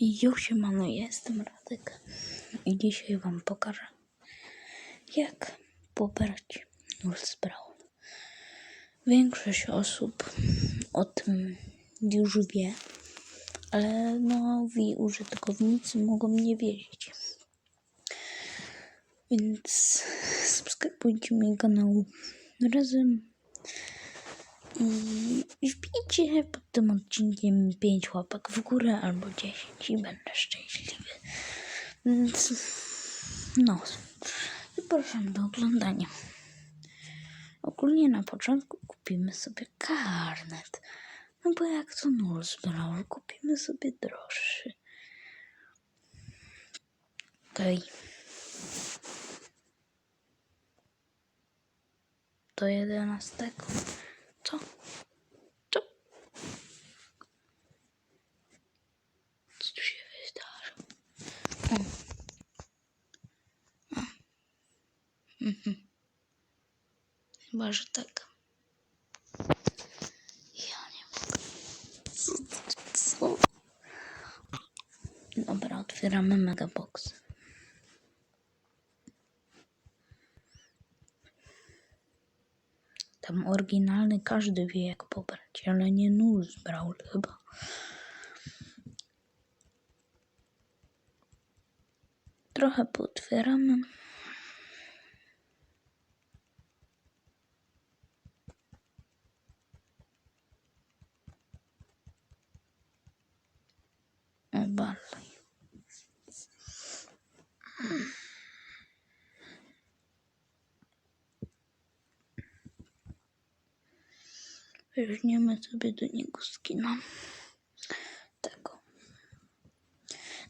Jo, siemano, jestem Radek i dzisiaj wam pokażę, jak pobrać Nulls Brown. Większość osób o tym już wie, ale nowi użytkownicy mogą nie wiedzieć. Więc subskrybujcie mój kanał razem i wbijcie pod tym odcinkiem 5 łapek w górę albo 10 i będę szczęśliwy. Więc no, zapraszam do oglądania. Ogólnie na początku kupimy sobie karnet. No bo jak to nul zbrał, kupimy sobie droższy. Okej. Do 11. Co? Co? Co tu się wydarzy? O. O. Mhm. Chyba, że tak. Ja nie mogę. Co? co? Dobra, otwieramy megabox. Tam oryginalny każdy wie jak pobrać, ale nie nul zbrał chyba. Trochę potwieramy. O, balej. Weźmiemy sobie do niego skina. Tego.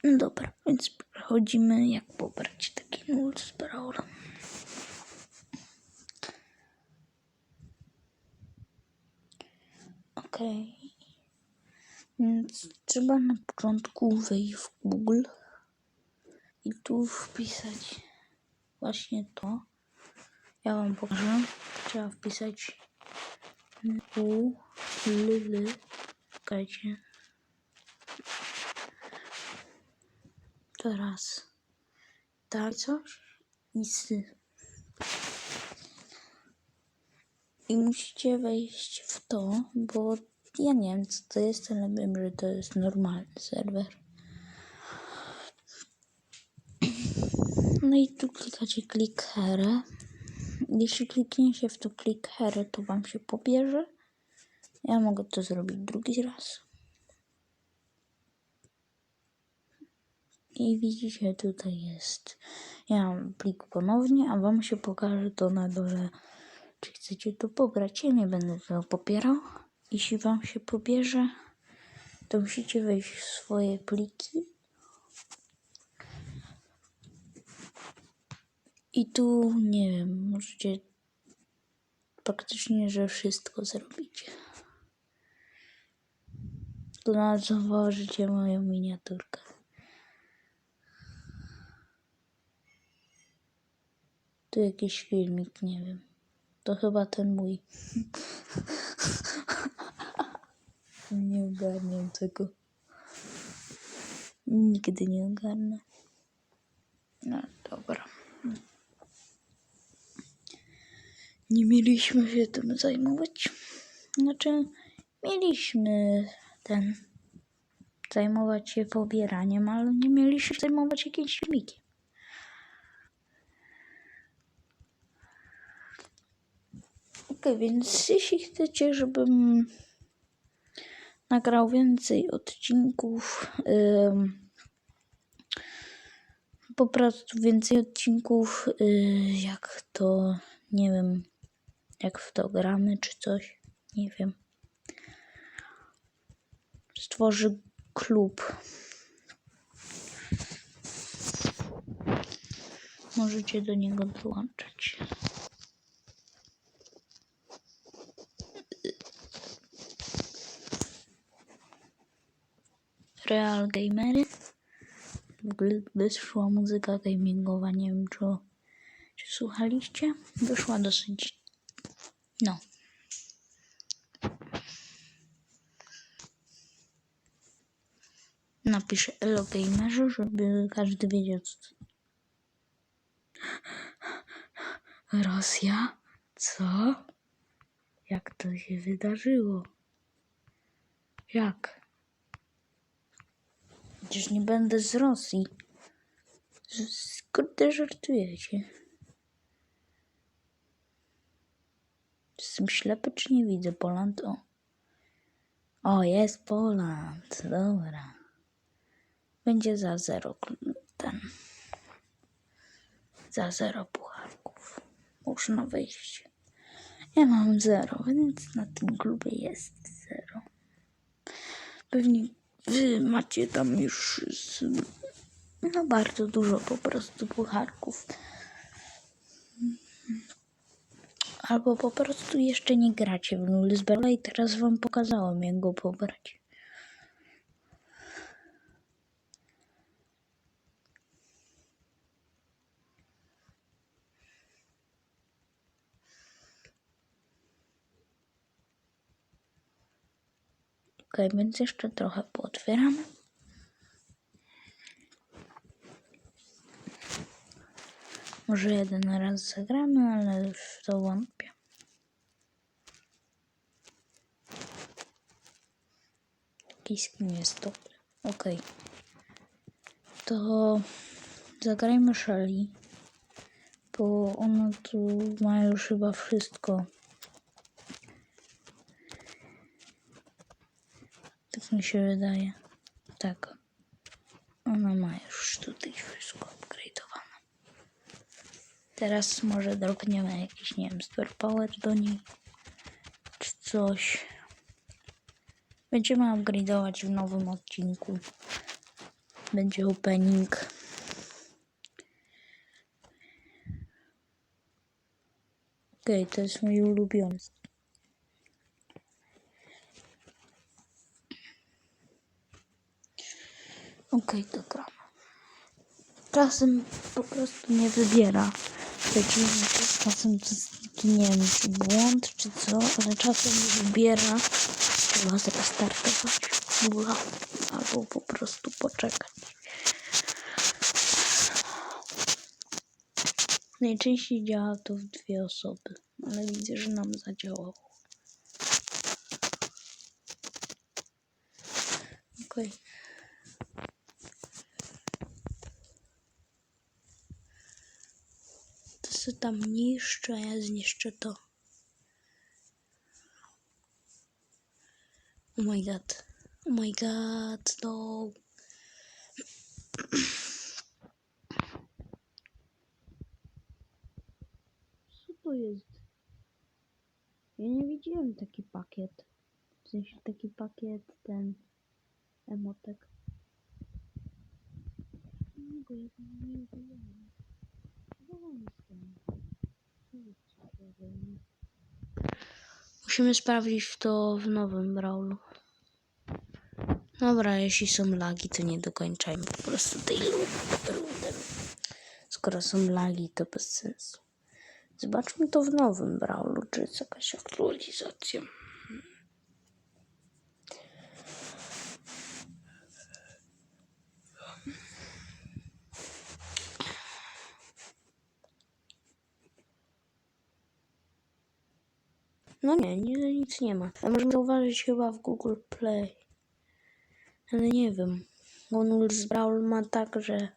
No dobra, więc przechodzimy jak pobrać taki nul z Brawlem. Okej. Więc trzeba na początku wejść w Google i tu wpisać właśnie to. Ja wam pokażę. Trzeba wpisać u l l Czekajcie. Teraz tak coś i sy. I musicie wejść w to, bo ja nie wiem co to jest, ale wiem, że to jest normalny serwer. No i tu klikacie klik here. Jeśli kliknie się w to klik here, to wam się pobierze. Ja mogę to zrobić drugi raz. I widzicie, tutaj jest. Ja mam plik ponownie, a wam się pokaże to na dole. Czy chcecie to pobrać? Ja nie będę tego popierał. Jeśli wam się pobierze, to musicie wejść w swoje pliki. I tu, nie wiem, możecie praktycznie, że wszystko zrobić. Tu nawet zauważycie moją miniaturkę. Tu jakiś filmik, nie wiem. To chyba ten mój. nie ogarniam tego. Nigdy nie ogarnę. No dobra. Nie mieliśmy się tym zajmować. Znaczy, mieliśmy ten zajmować się pobieraniem, ale nie mieliśmy zajmować jakimś filmikiem. Ok, więc jeśli chcecie, żebym nagrał więcej odcinków, ym, po prostu więcej odcinków, yy, jak to, nie wiem, jak w to gramy czy coś, nie wiem. Stworzy klub. Możecie do niego dołączać. Real Gamery. W ogóle wyszła muzyka gamingowa, nie wiem czy, czy słuchaliście. Wyszła dosyć, no. Napiszę Elo Gamerze, żeby każdy wiedział co. Rosja? Co? Jak to się wydarzyło? Jak? Przecież nie będę z Rosji. Kurde, żartujecie. Jestem ślepy, czy nie widzę Poland? O. O, jest Poland. Dobra. Będzie za zero ten. Za zero pucharków. Można wejść. Ja mam zero, więc na tym klubie jest zero. Pewnie wy macie tam już z, no bardzo dużo po prostu pucharków. Albo po prostu jeszcze nie gracie w Nullsbella i teraz wam pokazałam jak go pobrać. Ok, więc jeszcze trochę pootwieramy. Może jeden raz zagramy, ale w to wątpię. Skin jest dobry. Ok. To zagrajmy Shelly. Bo ona tu ma już chyba wszystko. Tak mi się wydaje. Tak. Ona ma już tutaj wszystko. Teraz może dropniemy jakiś, nie wiem, Store Power do niej. Czy coś. Będziemy upgrade'ować w nowym odcinku. Będzie opening. Okej, to jest mój ulubiony. Okej, to gramy. Czasem po prostu nie wybiera. Przeciwnie, czasem to taki, nie wiem, czy błąd, czy co, ale czasem wybiera. Trzeba zrestartować króla albo po prostu poczekać. Najczęściej działa to w dwie osoby, ale widzę, że nam zadziałało. Okej. To se tam niszczę, ja zniszczę to. Oh my god. Oh my god, no. Co to jest? Ja nie widziałem taki pakiet. W sensie taki pakiet, ten emotek. Nie, go nie widziałem. Musimy sprawdzić to w nowym brawlu. Dobra, jeśli są lagi, to nie dokończajmy po prostu tej rundy. Skoro są lagi, to bez sensu. Zobaczmy to w nowym brawlu, czy jest jakaś aktualizacja. No nie, nie, nic nie ma. A możemy zauważyć chyba w Google Play. Ale nie wiem. Gonul's Brawl ma tak, że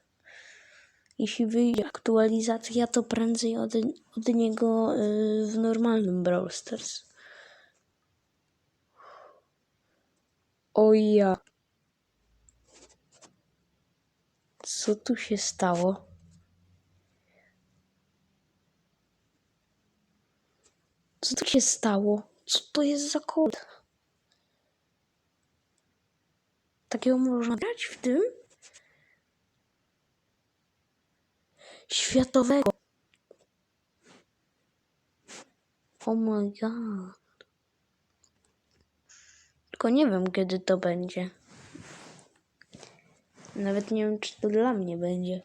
jeśli wyjdzie aktualizacja, to prędzej od, od niego y, w normalnym Brawl Stars. O ja. Co tu się stało? Co tu się stało? Co to jest za kod? Takiego można grać w tym? Światowego. Oh my god. Tylko nie wiem, kiedy to będzie. Nawet nie wiem, czy to dla mnie będzie.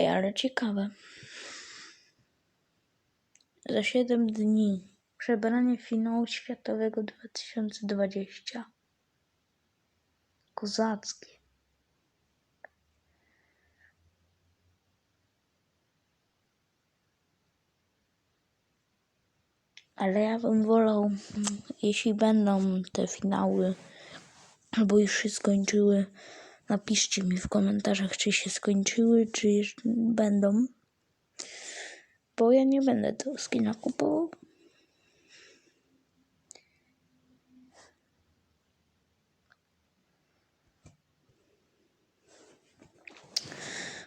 Ej, ale ciekawe. Za 7 dni. Przebranie finału światowego 2020. Kozackie. Ale ja bym wolał, jeśli będą te finały, albo już się skończyły, napiszcie mi w komentarzach, czy się skończyły, czy będą. Bo ja nie będę tego skina kupował.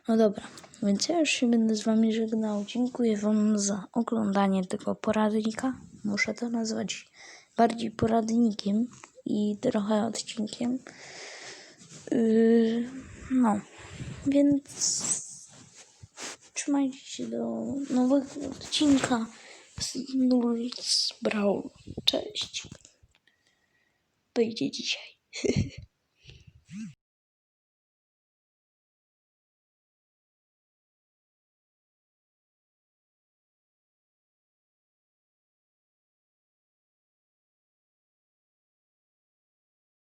No dobra, więc ja już się będę z wami żegnał. Dziękuję wam za oglądanie tego poradnika. Muszę to nazwać bardziej poradnikiem i trochę odcinkiem. Yy, no, więc trzymajcie się do nowego odcinka z Nulz Brawl. Cześć. Wyjdzie dzisiaj.